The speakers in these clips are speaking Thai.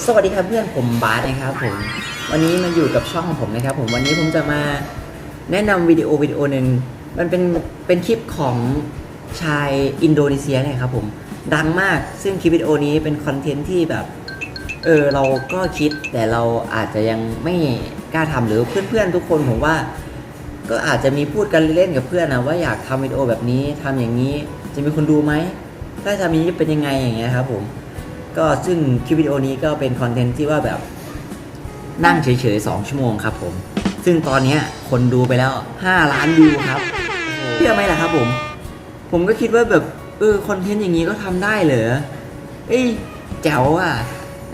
สวัสดีครับเพื่อนผมบาสนะครับผมวันนี้มาอยู่กับช่องของผมนะครับ ผมวันนี้ผมจะมาแนะนำวิดีโอวิดีโอหนึ่งมันเป็นเป็นคลิปของชายอินโดนีเซียเนี่ยครับผมดังมากซึ่งคลิปวิดีโอนี้เป็นคอนเทนต์ที่แบบเออเราก็คิดแต่เราอาจจะยังไม่กล้าทำหรือเพื่อนๆทุกคนผมว่า ก็อาจจะมีพูดกันเล่นกับเพื่อนนะว่าอยากทำวิดีโอแบบนี้ทำอย่างนี้จะมีคนดูไหมถ้าทำอย่างนี้จะเป็นยังไงอย่างเงี้ยครับผม ก็ซึ่งคลิปวิดีโอนี้ก็เป็นคอนเทนต์ที่ว่าแบบนั่งเฉยๆ 2 ชั่วโมงครับผม ซึ่งตอนนี้คนดูไปแล้ว 5 ล้านวิวครับเชื่อไหมล่ะครับผม ผมก็คิดว่าแบบเออคอนเทนต์อย่างนี้ก็ทำได้เหรอเอ้ยแจ๋วอะ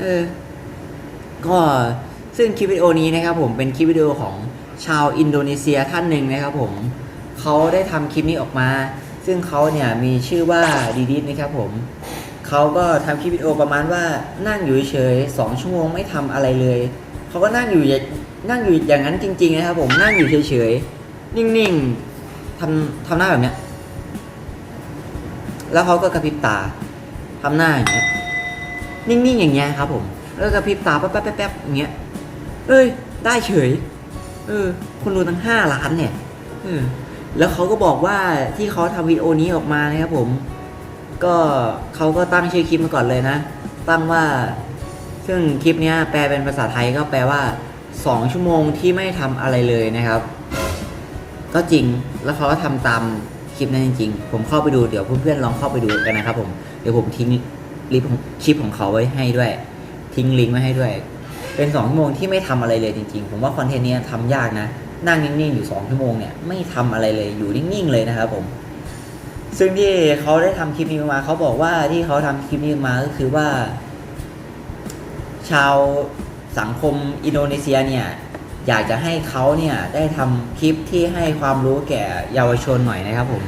เออ ก็ซึ่งคลิปวิดีโอนี้นะครับผมเป็นคลิปวิดีโอของชาวอินโดนีเซียท่านหนึ่งนะครับผมเขาได้ทำคลิปนี้ออกมา ซึ่งเขาเนี่ยมีชื่อว่าดีดิสนะครับผม เขาก็ทำคลิปวิดีโอประมาณว่านั่งอยู่เฉยๆสองชั่วโมงไม่ทำอะไรเลย เขาก็นั่งอยู่อย่างนั่งอยู่อย่างนั้นจริง ๆ นะครับผมนั่งอยู่เฉยๆนิ่งๆทำทำหน้าแบบเนี้ยแล้วเขาก็กระพริบตาทำหน้าอย่างเงี้ยนิ่งๆอย่างเงี้ยครับผมแล้วกระพริบตาแป๊บๆแป๊บๆอย่างเงี้ยเอ้ย ได้เฉย เออ คนดูตั้งห้าล้านเนี่ย เออ แล้วเขาก็บอกว่าที่เขาทำวิดีโอนี้ออกมานะครับผม ก็เขาก็ตั้งชื่อคลิปมาก่อนเลยนะ ตั้งว่า ซึ่งคลิปนี้แปลเป็นภาษาไทยก็แปลว่า 2 ชั่วโมงที่ไม่ทำอะไรเลยนะครับ ก็จริงแล้วเขาก็ทำตามคลิปนั้นจริงๆ ผมเข้าไปดูเดี๋ยวเพื่อนๆลองเข้าไปดูกันนะครับ ผมเดี๋ยวผมทิ้งลิงก์ของคลิปของเขาไว้ให้ด้วย ทิ้งลิงก์ไว้ให้ด้วย เป็น2ชั่วโมงที่ไม่ทำอะไรเลยจริง ๆ ผมว่าคอนเทนต์เนี้ยทำยากนะนั่งนิ่งๆอยู่2ชั่วโมงเนี่ยไม่ทำอะไรเลยอยู่นิ่งๆเลยนะครับผม ซึ่งที่เขาได้ทำคลิปนี้มาเขาบอกว่าที่เขาทำคลิปนี้มาก็คือว่า ชาวสังคมอินโดนีเซียเนี่ย อยากจะให้เขาเนี่ยได้ทำคลิปที่ให้ความรู้แก่เยาวชนหน่อยนะครับผม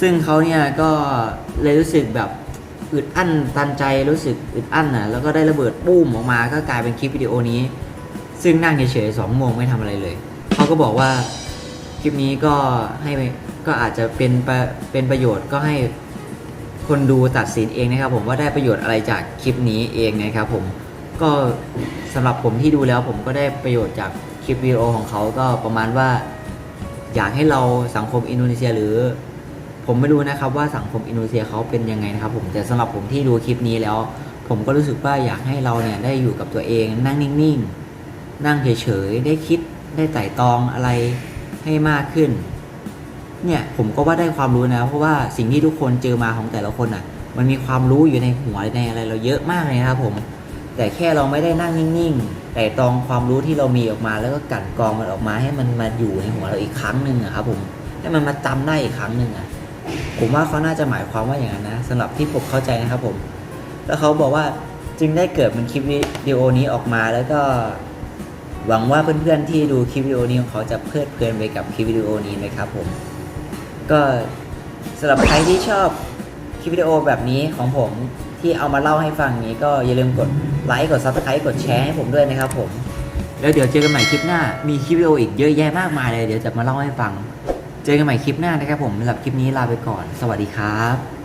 ซึ่งเขาเนี่ยก็เลยรู้สึกแบบอึดอั้นตันใจรู้สึกอึดอั้นน่ะแล้วก็ได้ระเบิดปุ้มออกมาก็กลายเป็นคลิปวิดีโอนี้ ซึ่งนั่งเฉยๆสองโมงไม่ทำอะไรเลยเขาก็บอกว่า ลิปนี้ก็ให้ก็อาจจะเป็นเป็นประโยชน์ก็ให้คนดูตัดสินเองนะครับ ผมว่าได้ประโยชน์อะไรจากคลิปนี้เองนะครับ ผมก็สำหรับผมที่ดูแล้วผมก็ได้ประโยชน์จากคลิปวิดีโอของเขาก็ประมาณว่า อยากให้เราสังคมอินโดนีเซียหรือ ผมไม่รู้นะครับว่าสังคมอินโดนีเซียเขาเป็นยังไงนะครับ ผมแต่สำหรับผมที่ดูคลิปนี้แล้ว ผมก็รู้สึกว่าอยากให้เราเนี่ยได้อยู่กับตัวเองนั่งนิ่งๆนั่งเฉยๆได้คิดได้ไต่ตองอะไร ให้มากขึ้น เนี่ยผมก็ว่าได้ความรู้นะ เพราะว่าสิ่งที่ทุกคนเจอมาของแต่ละคนอะ มันมีความรู้อยู่ในหัวในอะไรเราเยอะมากเลยนะครับผม แต่แค่เราไม่ได้นั่งนิ่งๆ แต่ตองความรู้ที่เรามีออกมาแล้วก็กั่นกรองมันออกมาให้มันมาอยู่ในหัวเราอีกครั้งหนึ่งอะครับผมให้มันมาจำได้อีกครั้งหนึ่งอะผมว่าเขาน่าจะหมายความว่าอย่างนั้นนะสำหรับที่ผมเข้าใจนะครับผม แล้วเขาบอกว่าจึงได้เกิดเป็นคลิปวิดีโอนี้ออกมาแล้วก็ หวังว่าเพื่อนๆที่ดูคลิปวิดีโอนี้ของเขาจะเพลิดเพลินไปกับคลิปวิดีโอนี้นะครับผม ก็สำหรับใครที่ชอบคลิปวิดีโอแบบนี้ของผมที่เอามาเล่าให้ฟังนี้ก็อย่าลืมกดไลค์กดซับสไครต์กดแชร์ให้ผมด้วยนะครับผม แล้วเดี๋ยวเจอกันใหม่คลิปหน้า มีคลิปวิดีโออีกเยอะแยะมากมายเลยเดี๋ยวจะมาเล่าให้ฟัง เจอกันใหม่คลิปหน้านะครับผมสำหรับคลิปนี้ลาไปก่อน สวัสดีครับ